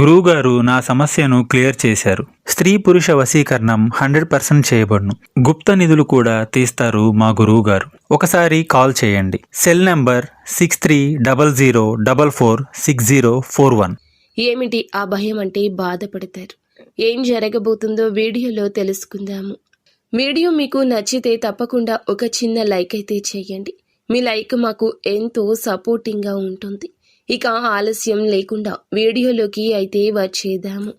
గురువుగారు నా సమస్యను క్లియర్ చేశారు. స్త్రీ పురుష వశీకరణం హండ్రెడ్ పర్సెంట్ చేయబడును. గుప్త నిధులు కూడా తీస్తారు మా గురువుగారు. ఒకసారి కాల్ చేయండి. Cell number six three double zero double four six zero four one ఏమిటి ఆ భయం అంటే బాధపడతారు. ఏం జరగబోతుందో వీడియోలో తెలుసుకుందాము. వీడియో మీకు నచ్చితే తప్పకుండా ఒక చిన్న లైక్ అయితే చేయండి. మీ లైక్ మాకు ఎంతో సపోర్టింగ్గా ఉంటుంది. ఇక ఆలస్యం లేకుండా వీడియోలోకి అయితే వచ్చేద్దాము.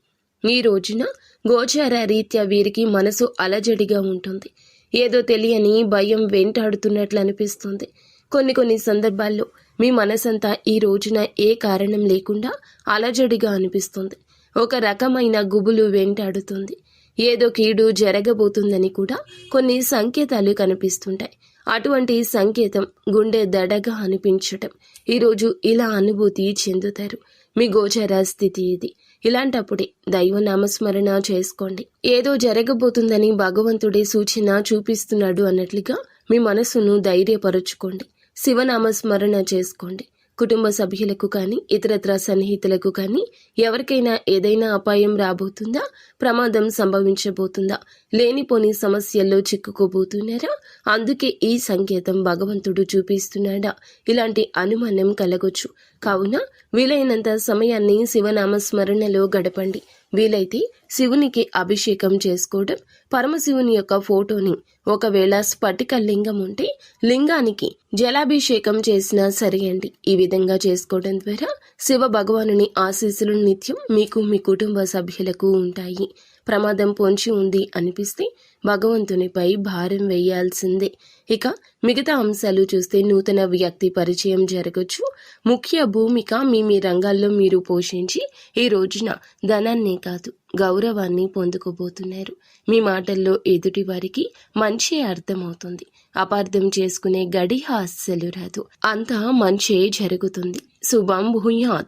ఈ రోజున గోచార రీత్యా వీరికి మనసు అలజడిగా ఉంటుంది. ఏదో తెలియని భయం వెంటాడుతున్నట్లు అనిపిస్తుంది. కొన్ని కొన్ని సందర్భాల్లో మీ మనసంతా ఈ రోజున ఏ కారణం లేకుండా అలజడిగా అనిపిస్తుంది. ఒక రకమైన గుబులు వెంటాడుతుంది. ఏదో కీడు జరగబోతుందని కూడా కొన్ని సంకేతాలు కనిపిస్తుంటాయి. అటువంటి సంకేతం గుండె దడగా అనిపించటం. ఈరోజు ఇలా అనుభూతి చెందుతారు. మీ గోచర స్థితి ఇది. ఇలాంటప్పుడే దైవ నామస్మరణ చేసుకోండి. ఏదో జరగబోతుందని భగవంతుడే సూచన చూపిస్తున్నాడు అన్నట్లుగా మీ మనసును ధైర్యపరుచుకోండి. శివనామస్మరణ చేసుకోండి. కుటుంబ సభ్యులకు కానీ ఇతరత్ర సన్నిహితులకు కానీ ఎవరికైనా ఏదైనా అపాయం రాబోతుందా? ప్రమాదం సంభవించబోతుందా? లేనిపోని సమస్యల్లో చిక్కుకోబోతున్నారా అందుకే ఈ సంకేతం భగవంతుడు చూపిస్తున్నాడా? ఇలాంటి అనుమానం కలగొచ్చు. కావున వీలైనంత సమయాన్ని శివనామస్మరణలో గడపండి. వీలైతే శివునికి అభిషేకం చేసుకోవడం పరమశివుని యొక్క ఫోటోని ఒకవేళ స్ఫటిక లింగం ఉంటే లింగానికి జలాభిషేకం చేసినా సరే అండి ఈ విధంగా చేసుకోవడం ద్వారా శివ భగవానుని ఆశీస్సులు నిత్యం మీకు మీ కుటుంబ సభ్యులకు ఉంటాయి. ప్రమాదం పొంచి ఉంది అనిపిస్తే భగవంతునిపై భారం వేయాల్సిందే. ఇక మిగతా అంశాలు చూస్తే నూతన వ్యక్తి పరిచయం జరగచ్చు. ముఖ్య భూమిక మీ మీ రంగాల్లో మీరు పోషించి ఈ రోజున ధనాన్నే కాదు గౌరవాన్ని పొందుకోబోతున్నారు. మీ మాటల్లో ఎదుటి వారికి మంచి అర్థమవుతుంది. అపార్థం చేసుకునే గడియ అస్సలు రాదు. అంతా మంచి జరుగుతుంది. శుభం భూయాత్.